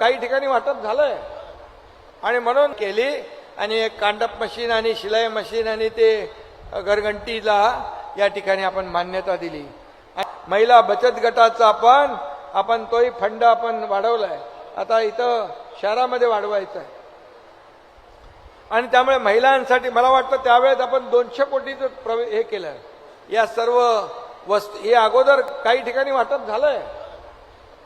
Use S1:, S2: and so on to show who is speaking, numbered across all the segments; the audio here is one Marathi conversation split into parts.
S1: काही ठिकाणी वाटप झालंय. आणि म्हणून केली आणि एक कांडप मशीन आणि शिलाई मशीन आणि ते घरघंटीला या ठिकाणी आपण मान्यता दिली. महिला बचत गटाचा आपण आपण तोही फंड आपण वाढवलाय. आता इथं शहरामध्ये वाढवायचं आहे आणि त्यामुळे महिलांसाठी मला वाटतं त्यावेळेस आपण दोनशे कोटीचं प्रवे हे केलं या सर्व वस्तू हे अगोदर काही ठिकाणी वाटप झालंय.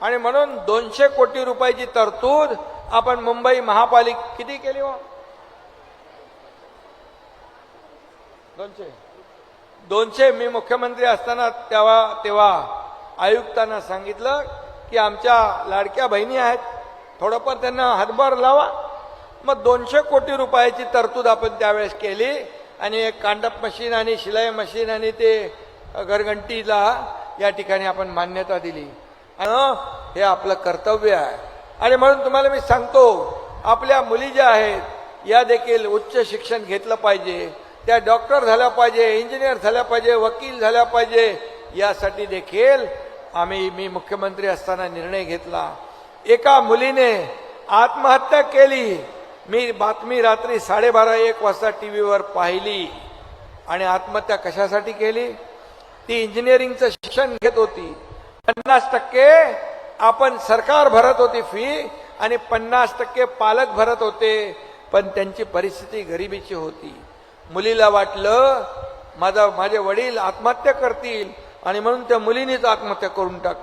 S1: आणि म्हणून दोनशे कोटी रुपयाची तरतूद आपण मुंबई महापालिक किती केली हो? दोनशे. दोनशे मी मुख्यमंत्री असताना तेव्हा तेव्हा आयुक्तांना सांगितलं की आमच्या लाडक्या बहिणी आहेत थोडंफार त्यांना हातभार लावा. मग दोनशे कोटी रुपयाची तरतूद आपण त्यावेळेस केली आणि एक कांडप मशीन आणि शिलाई मशीन आणि ते घरघंटीला या ठिकाणी आपण मान्यता दिली. हे आपलं कर्तव्य आहे. आणि म्हणून तुम्हाला मी सांगतो आपल्या मुली ज्या आहेत या देखील उच्च शिक्षण घेतलं पाहिजे. त्या डॉक्टर झाल्या पाहिजे इंजिनियर झाल्या पाहिजे वकील झाल्या पाहिजे. यासाठी देखील आम्ही मी मुख्यमंत्री असताना निर्णय घेतला. एका मुलीने आत्महत्या केली. मी बातमी रात्री साडेबारा एक वाजता टी व्हीवर पाहिली. आणि आत्महत्या कशासाठी केली? ती इंजिनिअरिंगचं शिक्षण घेत होती. पन्नास टक्के आपण सरकार भरत होती फी आणि पन्नास टक्के पालक भरत होते पण त्यांची परिस्थिती गरिबीची होती. मुलीला वाटलं माझा माझे वडील आत्महत्या करतील आणि म्हणून त्या मुलीनीच आत्महत्या करून टाक.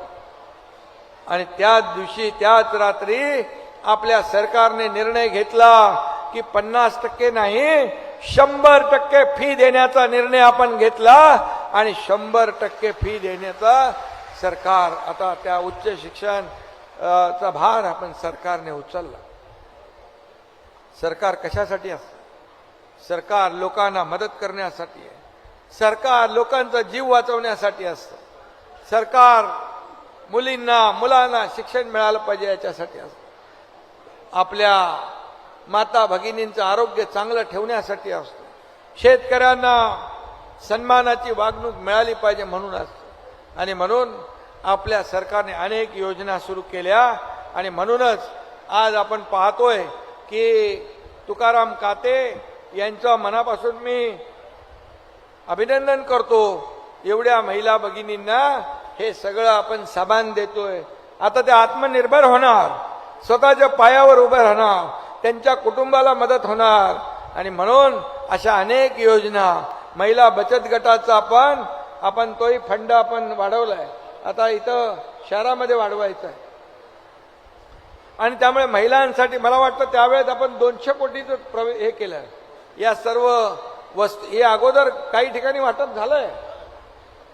S1: आणि त्याच दिवशी त्याच रात्री आपल्या सरकारने निर्णय घेतला की पन्नास टक्के नाही शंभर टक्के फी देण्याचा निर्णय आपण घेतला आणि शंभर टक्के फी देण्याचा सरकार आता त्या उच्च शिक्षण चा भार आपण सरकारने उचलला. सरकार कशासाठी असतं? सरकार लोकांना मदत करण्यासाठी आहे. सरकार लोकांचा जीव वाचवण्यासाठी असतं. सरकार मुलींना मुलांना शिक्षण मिळालं पाहिजे याच्यासाठी असतं. आपल्या माता भगिनींचं आरोग्य चांगलं ठेवण्यासाठी असतं. शेतकऱ्यांना सन्मानाची वागणूक मिळाली पाहिजे म्हणून असतं. आणि म्हणून आपल्या सरकारने अनेक योजना सुरू केल्या आणि म्हणूनच आज आपण पाहतोय की तुकाराम काते यांच्या मनापासून मी अभिनंदन करतो एवढ्या महिला भगिनींना. हे सगळं आपण सामान देतोय. आता ते आत्मनिर्भर होणार. स्वतःच्या पायावर उभं राहणार. त्यांच्या कुटुंबाला मदत होणार. आणि म्हणून अशा अनेक योजना महिला बचत गटाचा आपण आपण तोही फंड आपण वाढवलाय. आता इथं शहरामध्ये वाढवायचं आहे आणि त्यामुळे महिलांसाठी मला वाटतं त्यावेळेस आपण दोनशे कोटीचं प्रवे हे केलं या सर्व वस्तू हे अगोदर काही ठिकाणी वाटप झालंय.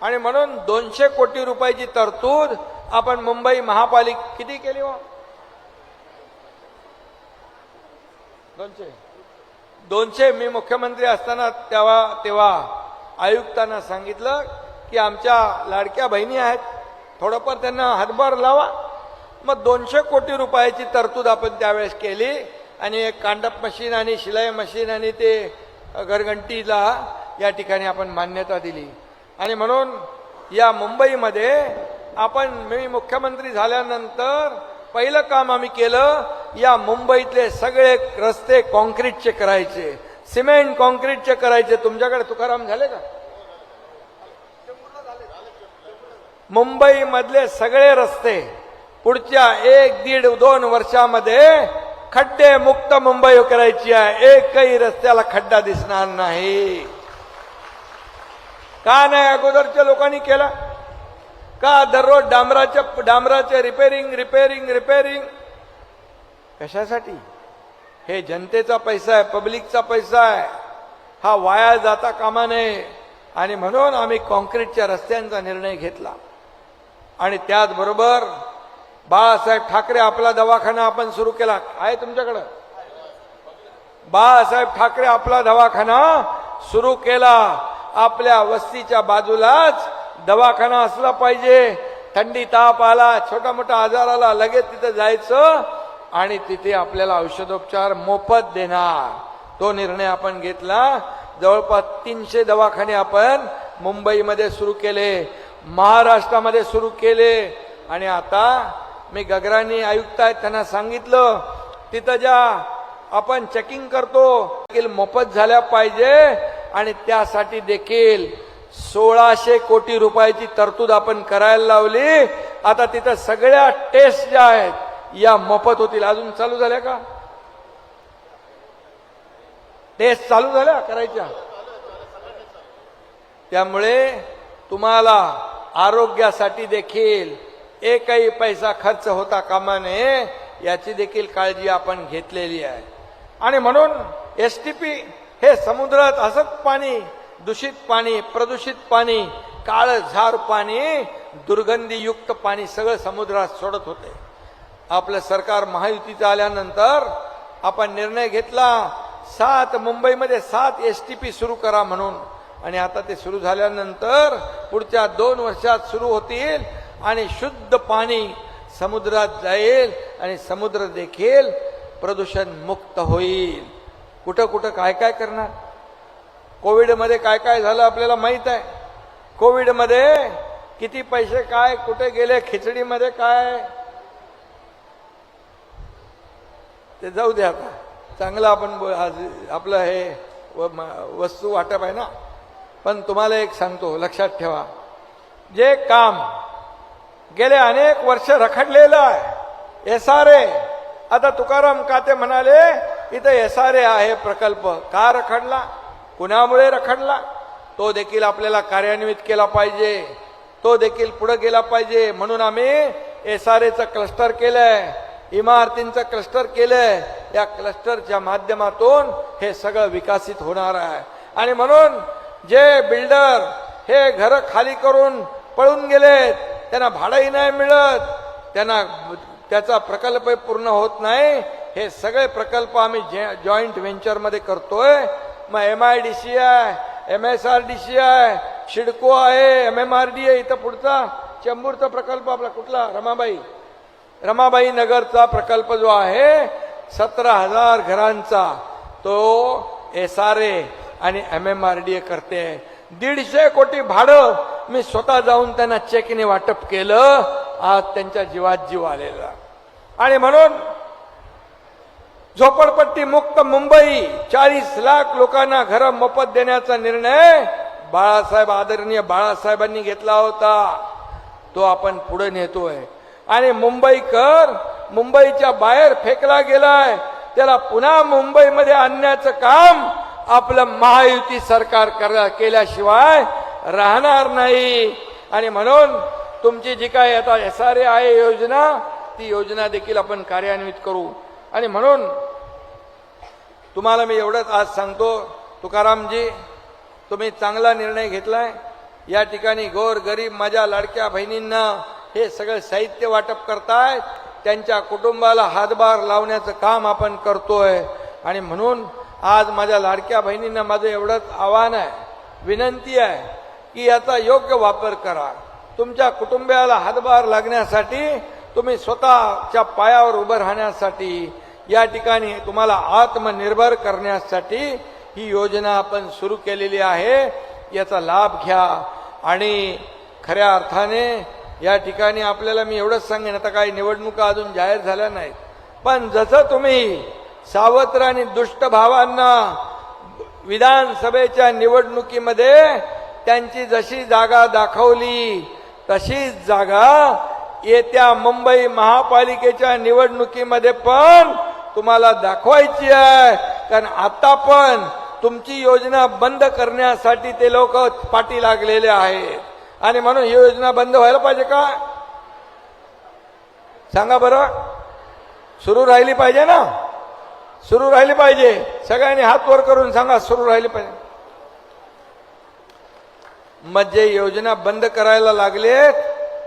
S1: आणि म्हणून दोनशे कोटी रुपयाची तरतूद आपण मुंबई महापालिक किती केली हो? दोनशे. दोनशे मी मुख्यमंत्री असताना तेव्हा तेव्हा आयुक्तांना सांगितलं की आमच्या लाडक्या बहिणी आहेत थोडंफार त्यांना हातभार लावा. मग दोनशे कोटी रुपयाची तरतूद आपण त्यावेळेस केली आणि एक कांडप मशीन आणि शिलाई मशीन आणि ते घरघंटीला या ठिकाणी आपण मान्यता दिली. आणि म्हणून या मुंबईमध्ये आपण मी मुख्यमंत्री झाल्यानंतर पहिलं काम आम्ही केलं या मुंबईतले सगळे रस्ते कॉन्क्रीटचे करायचे. सिमेंट कॉन्क्रीटचे करायचे. तुमच्याकडे तुकाराम झाले का? मुंबई मधले सगळे रस्ते पुढच्या एक दीड दोन वर्षामध्ये खड्डे मुक्त मुंबई करायची आहे. एकही रस्त्याला खड्डा दिसणार नाही. का नाही अगोदरच्या लोकांनी केला? का दररोज डांबराच्या डांबराचे रिपेरिंग रिपेरिंग रिपेरिंग कशासाठी? हे जनतेचा पैसा आहे पब्लिकचा पैसा आहे. हा वाया जाता कामा नये. आणि म्हणून आम्ही कॉन्क्रीटच्या रस्त्यांचा निर्णय घेतला. आणि त्याचबरोबर बाळासाहेब ठाकरे आपला दवाखाना आपण सुरू केला. आहे तुमच्याकडं? बाळासाहेब ठाकरे आपला दवाखाना सुरू केला. आपल्या वस्तीच्या बाजूलाच दवाखाना असला पाहिजे. थंडी ताप आला छोटा मोठा आजार आला लगेच तिथं जायचं. आणि तिथे आपल्याला औषधोपचार मोफत देणार. तो निर्णय आपण घेतला. जवळपास तीनशे दवाखाने आपण मुंबईमध्ये सुरू केले महाराष्ट्रामध्ये सुरू केले. आणि आता मी गगरानी आयुक्त आहेत त्यांना सांगितलं तिथं ज्या आपण चेकिंग करतो देखील मोफत झाल्या पाहिजे. आणि त्यासाठी देखील सोळाशे कोटी रुपयाची तरतूद आपण करायला लावली. आता तिथं सगळ्या टेस्ट ज्या आहेत या मोफत होतील. अजून चालू झाल्या का? टेस्ट चालू झाल्या करायच्या? त्यामुळे तुम्हाला आरोग्यासाठी देखील एकही पैसा खर्च होता कामा नये याची देखील काळजी आपण घेतलेली आहे. आणि म्हणून एस टी पी हे समुद्रात असत पाणी दूषित पाणी प्रदूषित पाणी काळ झार पाणी दुर्गंधीयुक्त पाणी सगळं समुद्रात सोडत होते. आपलं सरकार महायुतीचं आल्यानंतर आपण निर्णय घेतला सात मुंबईमध्ये सात एस टी पी सुरू करा म्हणून. आणि आता ते सुरू झाल्यानंतर पुढच्या दोन वर्षात सुरू होतील आणि शुद्ध पाणी समुद्रात जाईल आणि समुद्र देखील प्रदूषण मुक्त होईल. कुठं कुठं काय काय करणार? कोविडमध्ये काय काय झालं आपल्याला माहीत आहे. कोविडमध्ये किती पैसे काय कुठे गेले खिचडीमध्ये काय ते जाऊ दे आता. चांगलं आपण आज आपलं हे व- वस्तू वाटप आहे ना? पण तुम्हाला एक सांगतो लक्षात ठेवा. जे काम गेले अनेक वर्ष रखडलेलं आहे. एस आर ए आता तुकाराम काते म्हणाले इथं एस आर ए आहे प्रकल्प. का रखडला? कुणामुळे रखडला? तो देखील आपल्याला कार्यान्वित केला पाहिजे. तो देखील पुढे गेला पाहिजे. म्हणून आम्ही एस आर एचं क्लस्टर केलंय. इमारतींचं क्लस्टर केलंय. या क्लस्टरच्या माध्यमातून हे सगळं विकसित होणार आहे. आणि म्हणून जे बिल्डर हे घर खाली करून पळून गेलेत त्यांना भाडंही नाही मिळत त्यांना त्याचा प्रकल्प पूर्ण होत नाही. हे सगळे प्रकल्प आम्ही जॉईंट व्हेंचरमध्ये करतोय. मग एम आय डी सी आहे M S R D C आहे शिडको आहे एम एम आर डी आहे इथं पुढचा चेंबूरचा प्रकल्प आपला कुठला? रमाबाई. रमाबाई नगरचा प्रकल्प जो आहे सतरा हजार घरांचा तो एस आर ए आणि M M R D A करते. दीडशे कोटी भाडं मी स्वतः जाऊन त्यांना चेकने वाटप केलं आज त्यांच्या जीवात जीव आलेला. आणि म्हणून झोपडपट्टी मुक्त मुंबई चाळीस लाख लोकांना घरं मोफत देण्याचा निर्णय बाळासाहेब आदरणीय बाळासाहेबांनी घेतला होता. तो आपण पुढे नेतोय. आणि मुंबईकर मुंबईच्या बाहेर फेकला गेलाय. त्याला पुन्हा मुंबईमध्ये आणण्याचं काम आपलं महायुती सरकार कर केल्याशिवाय राहणार नाही. आणि म्हणून तुमची जी काय आता एस आर ए आहे योजना ती योजना देखील आपण कार्यान्वित करू. आणि म्हणून तुम्हाला मी एवढंच आज सांगतो तुकारामजी तुम्ही चांगला निर्णय घेतलाय. या ठिकाणी गोर गरीब माझ्या लाडक्या बहिणींना हे सगळं साहित्य वाटप करतायत त्यांच्या कुटुंबाला हातभार लावण्याचं काम आपण करतोय. आणि म्हणून आज माझ्या लाडक्या बहिणींना माझं एवढंच आव्हान आहे विनंती आहे की याचा योग्य वापर करा. तुमच्या कुटुंबियाला हातभार लागण्यासाठी तुम्ही स्वतःच्या पायावर उभं राहण्यासाठी या ठिकाणी तुम्हाला आत्मनिर्भर करण्यासाठी ही योजना आपण सुरू केलेली आहे. याचा लाभ घ्या आणि खऱ्या अर्थाने या ठिकाणी आपल्याला मी एवढंच सांगेन आता काही निवडणुका अजून जाहीर झाल्या नाहीत. पण जसं तुम्ही सावत्र आणि दुष्टभावांना विधानसभेच्या निवडणुकीमध्ये त्यांची जशी जागा दाखवली तशीच जागा येत्या मुंबई महापालिकेच्या निवडणुकीमध्ये पण तुम्हाला दाखवायची आहे. कारण आता पण तुमची योजना बंद करण्यासाठी ते लोक पाठी लागलेले आहेत. आणि म्हणून ही योजना बंद व्हायला पाहिजे का? सांगा बरं. सुरू राहिली पाहिजे ना? सुरू राहिली पाहिजे. सगळ्यांनी हात वर करून सांगा सुरू राहिली पाहिजे. मग जे योजना बंद करायला लागलेत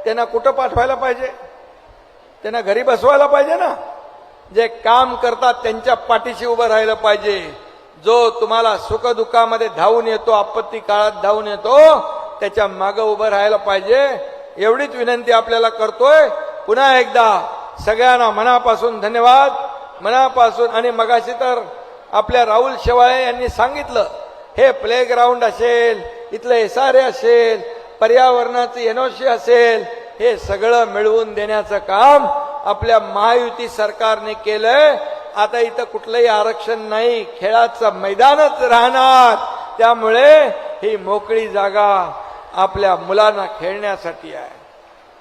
S1: त्यांना कुठं पाठवायला पाहिजे? त्यांना घरी बसवायला पाहिजे ना? जे काम करतात त्यांच्या पाठीशी उभं राहिलं पाहिजे. जो तुम्हाला सुखदुःखामध्ये धावून येतो आपत्ती काळात धावून येतो त्याच्या मागं उभं राहायला पाहिजे. एवढीच विनंती आपल्याला करतोय. पुन्हा एकदा सगळ्यांना मनापासून धन्यवाद. मनापासून आणि मगाशी तर आपल्या राहुल शेवाळे यांनी सांगितलं हे प्ले ग्राउंड असेल इथलं एस असेल पर्यावरणाचं एनओसी असेल हे सगळं मिळवून देण्याचं काम आपल्या महायुती सरकारने केलंय. आता इथं कुठलंही आरक्षण नाही खेळाचं मैदानच राहणार. त्यामुळे ही मोकळी जागा आपल्या मुलांना खेळण्यासाठी आहे.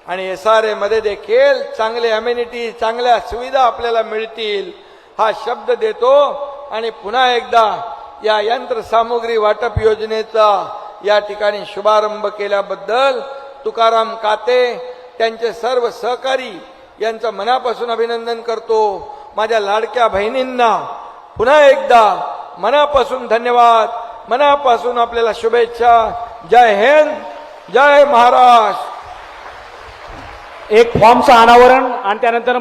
S1: आणि एस आर एमध्ये देखील चांगले अम्युनिटी चांगल्या सुविधा आपल्याला मिळतील हा शब्द देतो. आणि पुन्हा एकदा या यंत्रसामुग्री वाटप योजनेचा या ठिकाणी शुभारंभ केल्याबद्दल तुकाराम काते त्यांचे सर्व सहकारी यांचं मनापासून अभिनंदन करतो. माझ्या लाडक्या बहिणींना पुन्हा एकदा मनापासून धन्यवाद. मनापासून आपल्याला शुभेच्छा. जय हिंद जय महाराष्ट्र.
S2: एक फॉर्मचं अनावरण आणि त्यानंतर